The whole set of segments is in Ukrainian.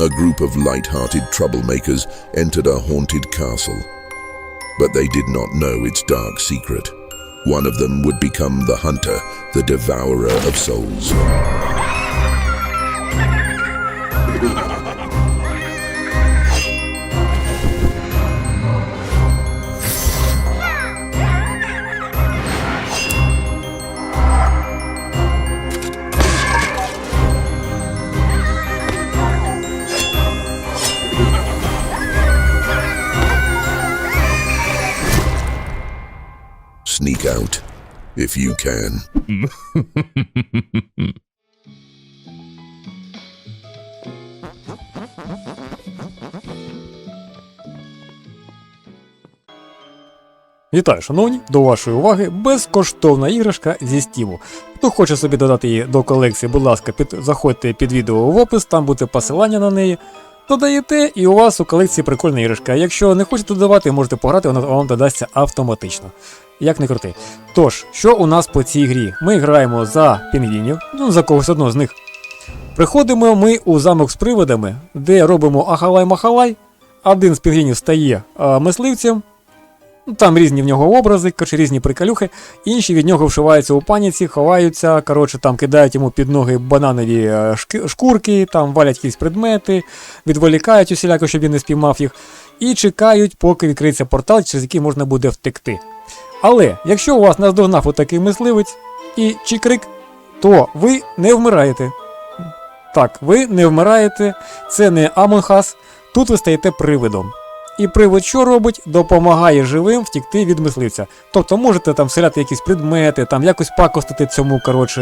a group of light-hearted troublemakers entered a haunted castle. But they did not know its dark secret. One of them would become the hunter, the devourer of souls. Sneak out, if you can. Вітаю, шановні! До вашої уваги безкоштовна іграшка зі стіму. Хто хоче собі додати її до колекції, будь ласка, під, заходьте під відео в опис, там буде посилання на неї. Додаєте, і у вас у колекції прикольна іграшка. Якщо не хочете додавати, можете пограти, вона вам додасться автоматично. Як не крути. Тож, що у нас по цій грі? Ми граємо за пінгвінів, ну за когось одного з них. Приходимо ми у замок з приводами, де робимо ахалай-махалай. Один з пінгвінів стає а, мисливцем, Там різні в нього образи, коротше, різні приколюхи. Інші від нього вшиваються у паніці, ховаються, коротше, там кидають йому під ноги бананові е, шкурки, там валять якісь предмети, відволікають усіляко, щоб він не спіймав їх, і чекають, поки відкриється портал, через який можна буде втекти. Але якщо у вас наздогнав отакий мисливець і чікрик, то ви не вмираєте. Так, ви не вмираєте, це не Us, тут ви стаєте привидом. І привид що робить? Допомагає живим втікти від мисливця. Тобто можете там вселяти якісь предмети, там якось пакостити цьому коротше,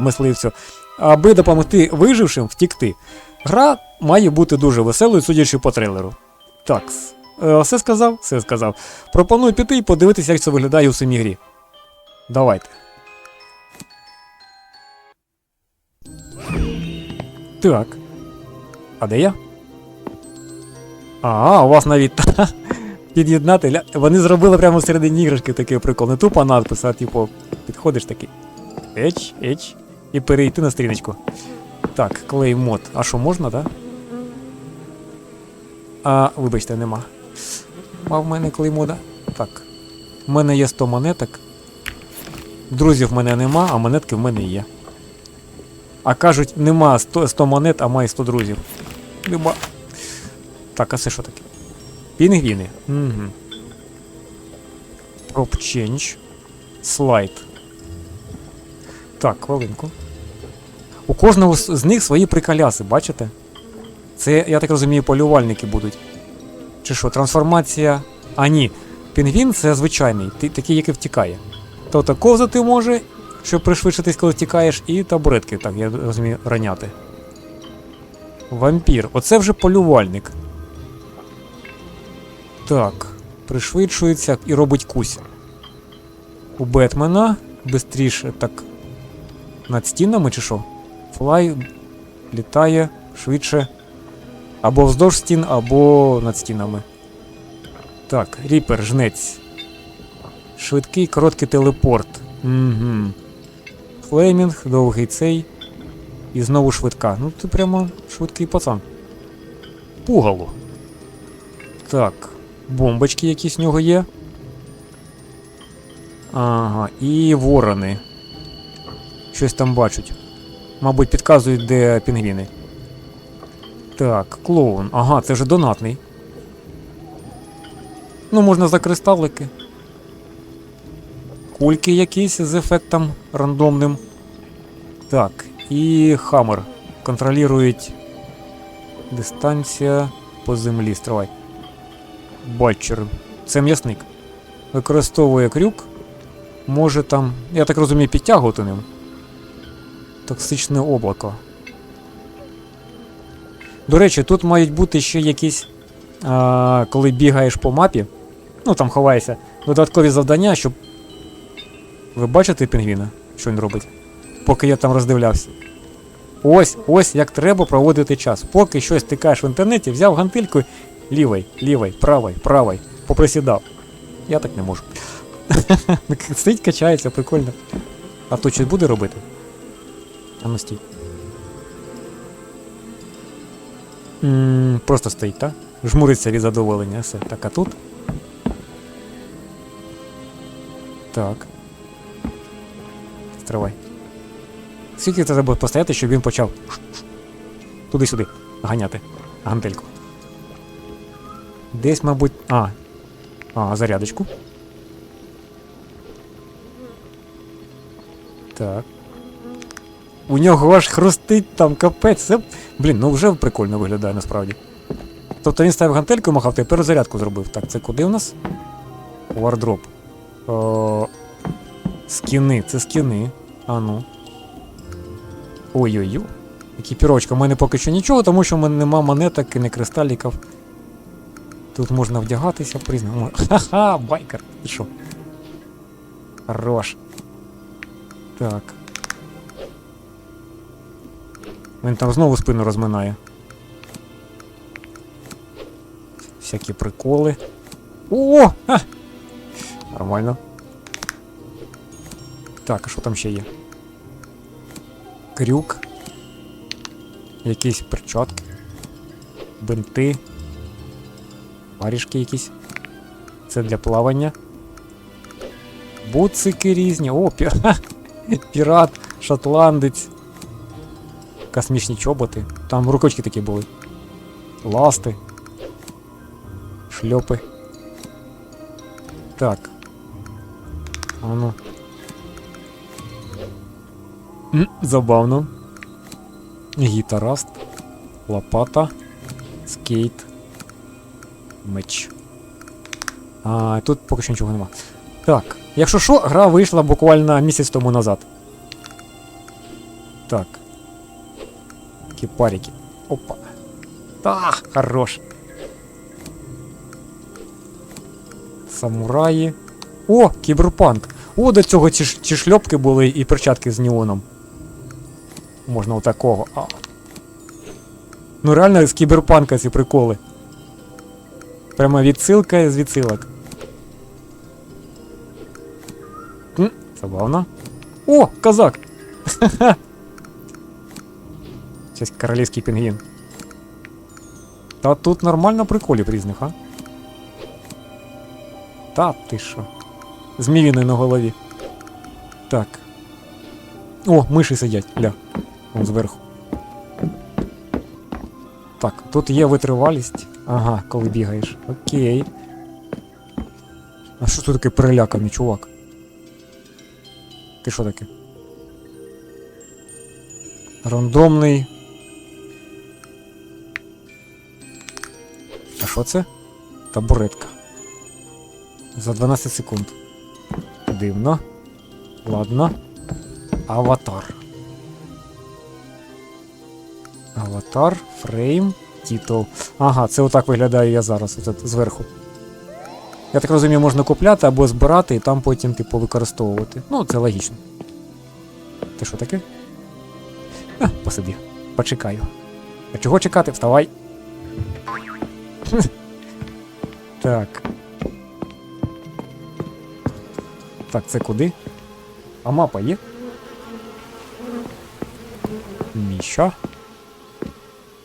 мисливцю, аби допомогти вижившим втікти. Гра має бути дуже веселою, судячи по трейлеру. Так, е, все сказав? Все сказав. Пропоную піти і подивитися, як це виглядає у самій грі. Давайте. Так. А де я? А, у вас навіть під'єднати. Вони зробили прямо всередині іграшки такий прикол. Не тупо надпис, а типу, підходиш такий. Еч, еч. І перейти на стріночку. Так, клей мод. А що можна, так? А, вибачте, нема. А в мене клей мода. Так. У мене є 100 монеток. Друзів в мене нема, а монетки в мене є. А кажуть, нема 100, 100 монет, а має 100 друзів. Нема. Так, а це що таке? Пінгвіни. Угу. Prop change. Слайд. Так, хвилинку. У кожного з них свої приколяси, бачите? Це, я так розумію, полювальники будуть. Чи що, трансформація. А ні. Пінгвін це звичайний, такий, який втікає. Тобто ковзати може, щоб пришвидшитись, коли втікаєш, і табуретки, так, я розумію, раняти. Вампір. Оце вже полювальник. Так, пришвидшується і робить кусь. У Бетмена бистріше так. Над стінами чи що? Флай літає швидше. Або вздовж стін, або над стінами. Так, Ріпер, жнець. Швидкий короткий телепорт. Угу. Флеймінг, довгий цей. І знову швидка. Ну ти прямо швидкий пацан. Пугало. Так, бомбочки якісь в нього є. Ага, і ворони. Щось там бачать. Мабуть, підказують, де пінгвіни. Так, клоун. Ага, це вже донатний. Ну, можна за кристалики. Кульки якісь з ефектом рандомним. Так, і хаммер. Контролюють дистанція по землі. Стривай. Батчер. Це м'ясник. Використовує крюк. Може там, я так розумію, підтягувати ним. Токсичне облако. До речі, тут мають бути ще якісь, а, коли бігаєш по мапі, ну там ховаєшся, додаткові завдання, щоб. Ви бачите пінгвіна, що він робить? Поки я там роздивлявся. Ось, ось як треба проводити час. Поки щось тикаєш в інтернеті, взяв гантельку, лівий, лівий, правий, правий, поприсідав. Я так не можу. Стоїть, качається, прикольно. А то щось буде робити? А ну стій. Просто стоїть, так? Жмуриться від задоволення. Все. Так, а тут. Так. Стривай. Скільки треба постояти, щоб він почав туди-сюди ганяти гантельку. Десь, мабуть. А. А, зарядочку. Так. У нього аж хрустить там капець. Це... Блін, ну вже прикольно виглядає насправді. Тобто він ставив гантельку махав, тепер зарядку зробив. Так, це куди у нас? Вардроп. О, скіни, це скіни. А ну. Ой-ой-ой. Екіпіровочка. У мене поки що нічого, тому що в мене нема монеток і не кристаліків. Тут можна вдягатися по-різному. Ха-ха, байкер. Ти що? Хорош. Так. Він там знову спину розминає. Всякі приколи. О! Ха! Нормально. Так, а що там ще є? Крюк. Якісь перчатки. Бинти. Варішки якісь. Це для плавання. Буцики різні. О, пі... пірат, шотландець. Космічні чоботи. Там рукочки такі були. Ласти. Шльопи. Так. А ну. М, Забавно. Гітараст. Лопата. Скейт. Меч. А, тут поки що нічого нема. Так. Якщо що, гра вийшла буквально місяць тому назад. Так. Кипарики. Опа. Та, хорош. Самураї. О, кіберпанк. О, до цього ці, ці шльопки були і перчатки з неоном. Можна отакого. А. Ну реально з кіберпанка ці приколи. Прямо відсилка з відсилок. Забавно. О, казак! Сейчас королевський пінгвін. Та тут нормально приколів різних, а? Та ти що? Зміїни на голові. Так. О, миші сидять, ля. Вон зверху. Так, тут є витривалість. Ага, коли бігаєш. Окей. А що тут таке переляканий, чувак? Ти що таке? Рандомний. А що це? Табуретка. За 12 секунд. Дивно. Ладно. Аватар. Аватар, фрейм, титул. Ага, це отак виглядаю я зараз, оце зверху. Я так розумію, можна купляти або збирати і там потім, типу, використовувати. Ну, це логічно. Ти що таке? А, посиди. Почекаю. А чого чекати? Вставай. так. Так, це куди? А мапа є? Міша.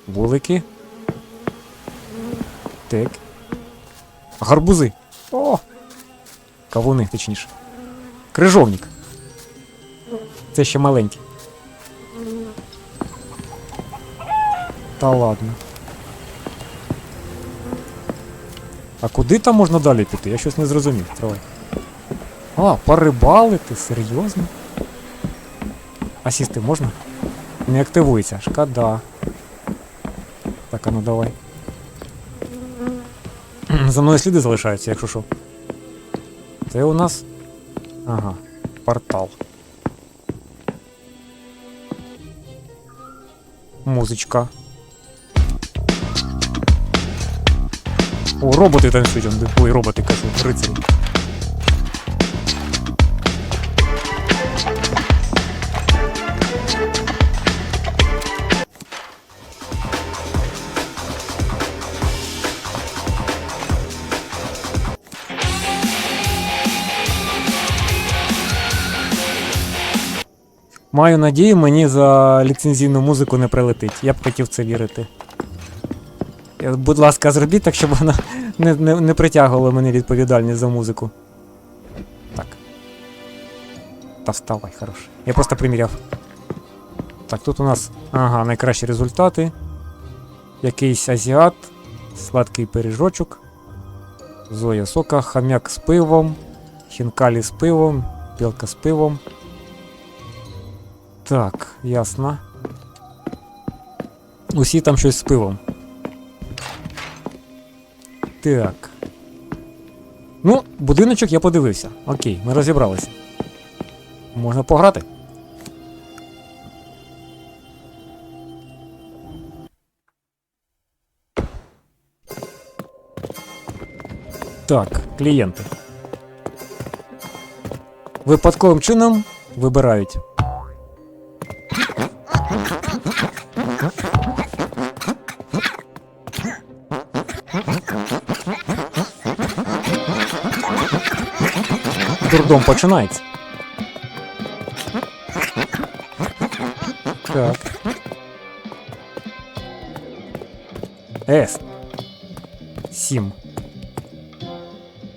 Вулики. Так. Гарбузи. О! Кавуни, точніше. Крижовник. Це ще маленький. Та ладно. А куди там можна далі піти? Я щось не зрозумів. Тривай. А, порибалити? Серйозно? А сісти можна? Не активується, шкода. Так, а ну давай. За мною сліди залишаються, якщо що. Це у нас. Ага, портал. Музичка. О, роботи танцюють, ой, роботи кажуть, рицарі. Маю надію, мені за ліцензійну музику не прилетить. Я б хотів це вірити. Будь ласка, зробіть так, щоб вона не, не, не притягувала мене відповідальність за музику. Так. Та вставай, хорош. Я просто приміряв. Так, тут у нас. Ага, найкращі результати. Якийсь азіат, сладкий пиріжочок, Зоя сока, хам'як з пивом, хінкалі з пивом, білка з пивом. Так, ясно. Усі там щось з пивом. Так. Ну, будиночок я подивився. Окей, ми розібралися. Можна пограти. Так, клієнти. Випадковим чином вибирають. Дурдом починається. Так. С. Сім.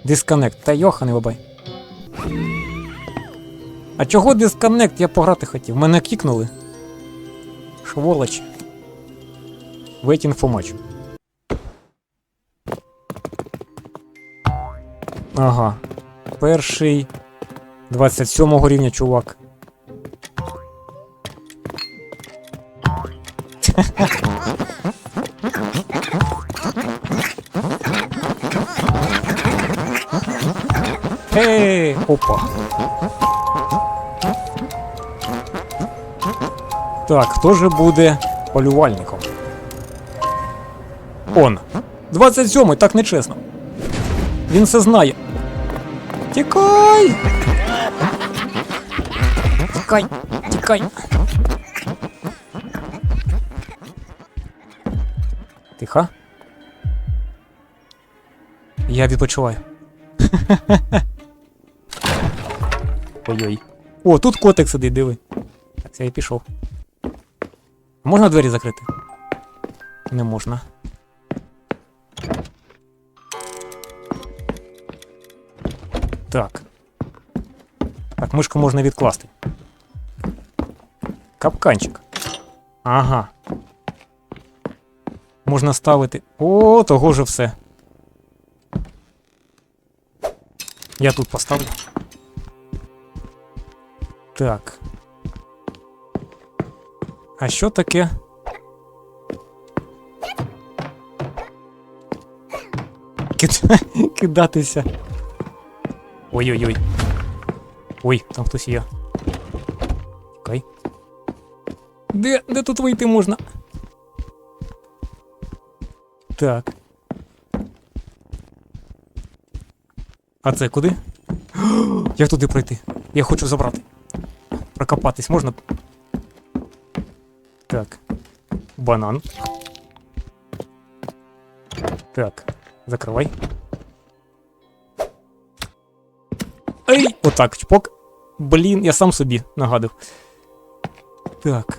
Дисконнект. Та йоханий бабай. А чого дисконнект? Я пограти хотів. Мене кікнули. Шволочі. Waiting for match. Ага. Перший 27 рівня чувак. Ей, опа. Так, хто же буде полювальником? Он. 27-й, так нечесно. Він все знає. Тікай! Тікай, тікай. Тихо. Я відпочиваю. Ой-ой. О, тут котик сидить, диви. Так, я пішов. Можна двері закрити? Не можна. Так. Так, мишку можна відкласти. Капканчик. Ага. Можна ставити. О, того же все. Я тут поставлю. Так. А що таке? Кид... Кидатися. Ой-ой-ой. Ой, там хтось є. Чекай. Де, де тут вийти можна? Так. А це куди? Як туди пройти? Я хочу забрати. Прокопатись можна? Так. Банан. Так. Закривай. Ей! Отак, чпок. Блін, я сам собі нагадав. Так.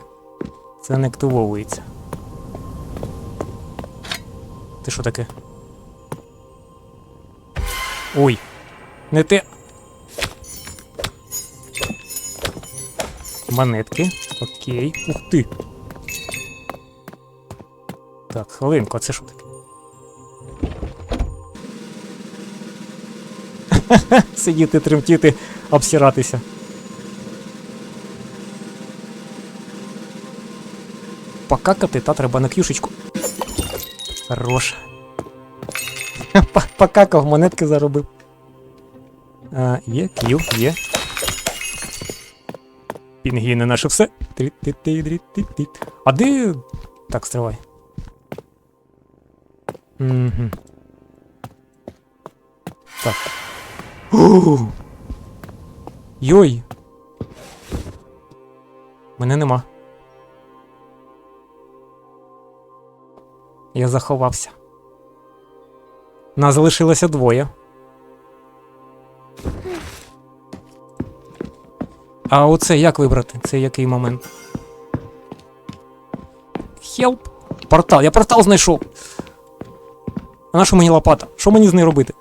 Це не активовується. Ти що таке? Ой. Не те. Монетки. Окей. Ух ти. Так, хвилинку, а це що таке? Сидіти, тремтіти, обсиратися. Покакати, та треба на кюшечку. Хорош. Покакав, монетки заробив. А, є, к'ю, є. Пінгвіни наше все. А де. Так, стривай. Угу. Так. Йой. Мене нема. Я заховався. Нас залишилося двоє. А оце як вибрати? Це який момент? Хелп. Портал, я портал знайшов. А на що мені лопата? Що мені з нею робити?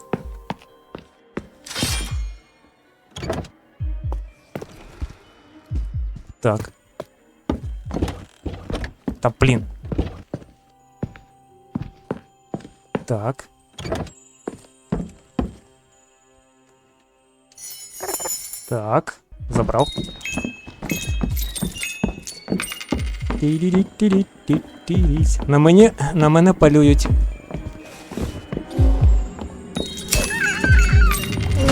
Так. Та блін. Так. Так. Забрав. Тірі-тірі-тірі-тірісь. На мені, на мене полюють.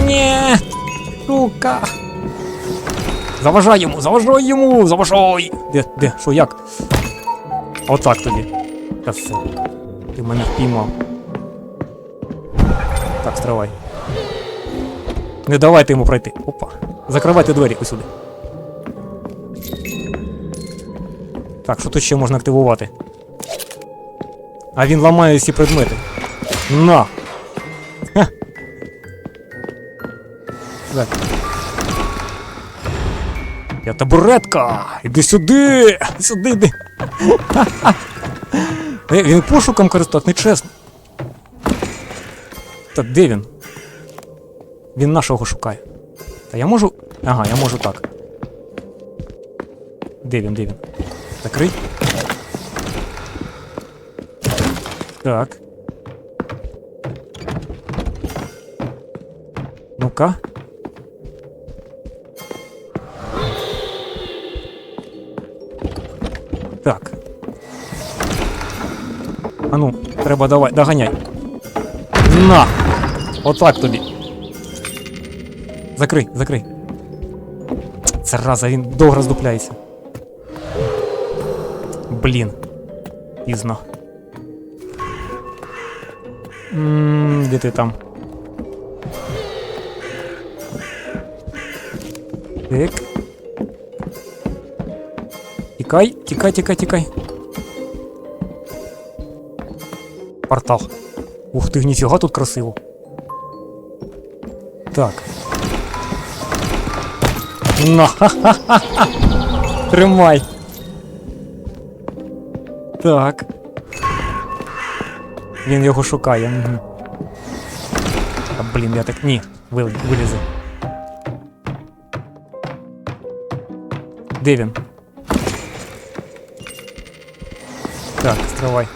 Ні, сука. Заважай йому, заважай йому, заважай. Де, де, що, як? Отак тобі. Та все. Ти мене впіймав. Так, стривай. Не давайте йому пройти. Опа. Закривайте двері усюди. Так, що тут ще можна активувати? А він ламає всі предмети. На! Ха. Так. Я табуретка! Іди сюди! Сюди йди! Е, він пошуком користував, нечесно. Так, де він? Він нашого шукає. Та я можу. Ага, я можу так. Де він, де він? Закрий. Так. Ну-ка. А ну, треба давай, доганяй. На! Отак тобі. Закрий, закрий. Зараза, він довго роздупляється. Блін. Пізно. Ммм, де ти там? Так. Тікай, тікай, тікай, тікай. Портал. Ух ти, ніфіга тут красиво. Так. На, ха-ха-ха-ха. Тримай. Так. Він його шукає. Угу. А, блін, я так. Ні, вил... вилізе. Де він? Так, стривай.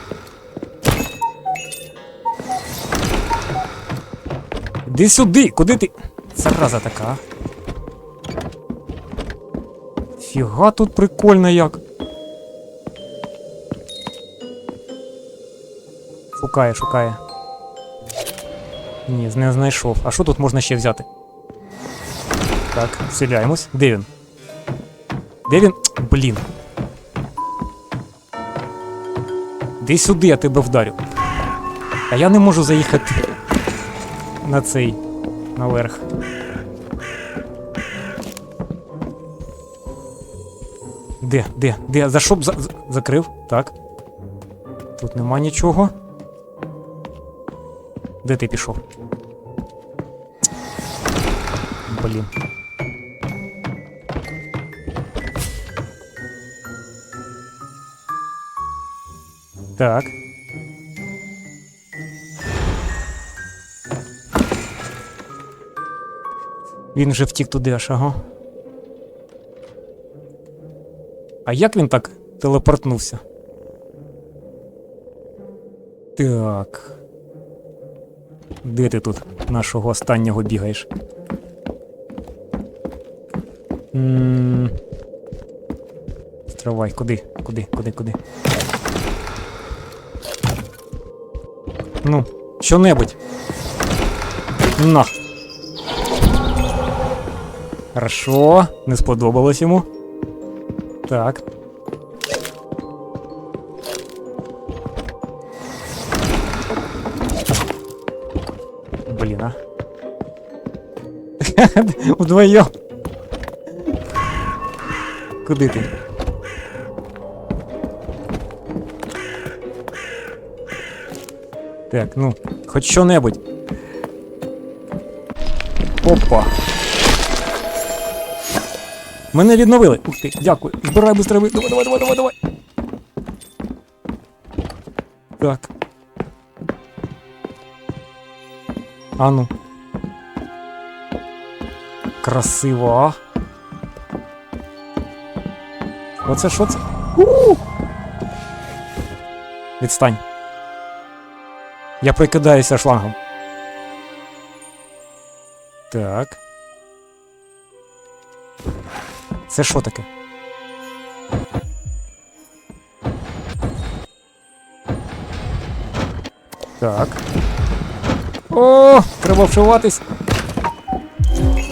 Іди сюди! Куди ти? Зараза така? Фіга тут прикольно як. Шукає, шукає. Ні, не знайшов. А що тут можна ще взяти? Так, вселяємось. Де він? Де він? Блін. Де сюди я тебе вдарю. А я не можу заїхати на цей наверх. Де, де, де? За що б за, за- закрив? Так. Тут нема нічого. Де ти пішов? Блін. Так. Він вже втік туди аж, ага. А як він так телепортнувся? Так. Де ти тут нашого останнього бігаєш? М, Стривай, куди? Куди, куди, куди? Ну, що-небудь. На. Хорошо, не сподобалось йому. Так. Блін, а. Вдвоєм. Куди ти? Так, ну, хоч що-небудь. Опа. Мене відновили. Ух ти, дякую. Збирай быстро. Давай, давай, давай, давай, давай. Так. Ану. Красиво? Оце що це? У! Відстань. Я прикидаюся шлангом. Так. Це що таке? Так. О, треба вшиватись.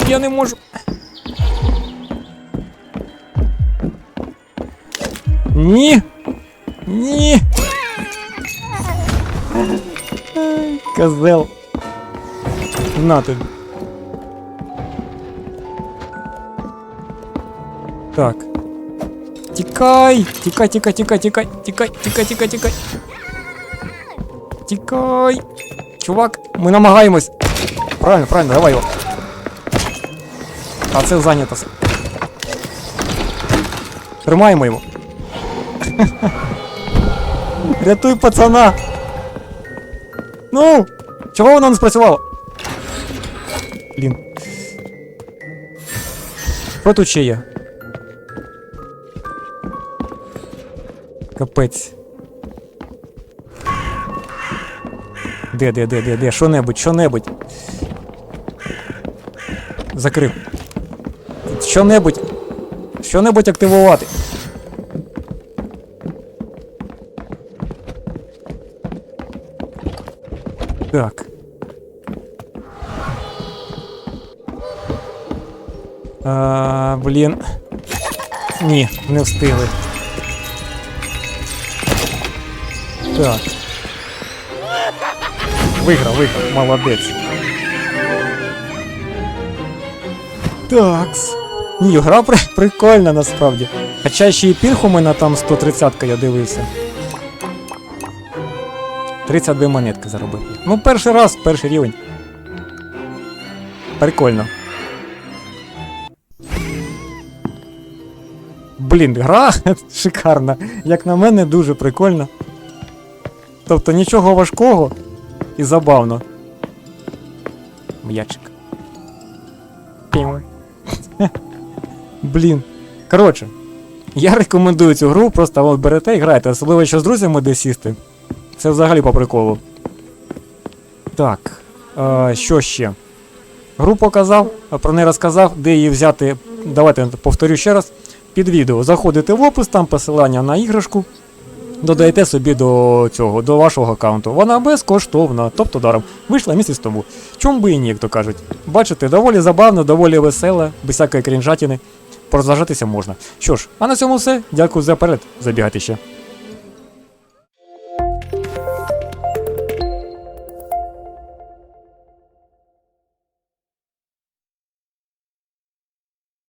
Я не можу. Ні. Ні. Козел. На тобі. Так. Тікай! Тікай, тікай, тікай, тікай, тікай, тікай, тікай, тікай. Тікай. Чувак, ми намагаємось. Правильно, правильно, давай його. А це зайнято. все. Тримаємо його. Рятуй пацана. Ну! Чого воно не спрацювало? Блін. Що тут ще є? Капець. Де, де, де, де, де? Що-небудь, що-небудь. Закрив. Що-небудь. Що-небудь активувати. Так. А, блін. Ні, не встигли. Так. Виграв, виграв, молодець. Такс. Ні, гра при... прикольна насправді. Хоча ще і пінг у мене там 130-ка я дивився. 32 монетки заробив. Ну, перший раз, перший рівень. Прикольно. Блін, гра шикарна. Як на мене, дуже прикольна. Тобто нічого важкого і забавно. М'ячик. Блін. Коротше, я рекомендую цю гру, просто от берете і граєте, особливо якщо з друзями десь сісти. Це взагалі по приколу. Так. Е, що ще? Гру показав, про неї розказав, де її взяти. Давайте повторю ще раз. Під відео заходите в опис, там посилання на іграшку. Додаєте собі до цього, до вашого аккаунту. Вона безкоштовна, тобто даром. Вийшла місяць тому. Чому би і ні, як то кажуть. Бачите, доволі забавно, доволі весело, без всякої крінжатини. Порозважатися можна. Що ж, а на цьому все. Дякую за перед. Забігати ще.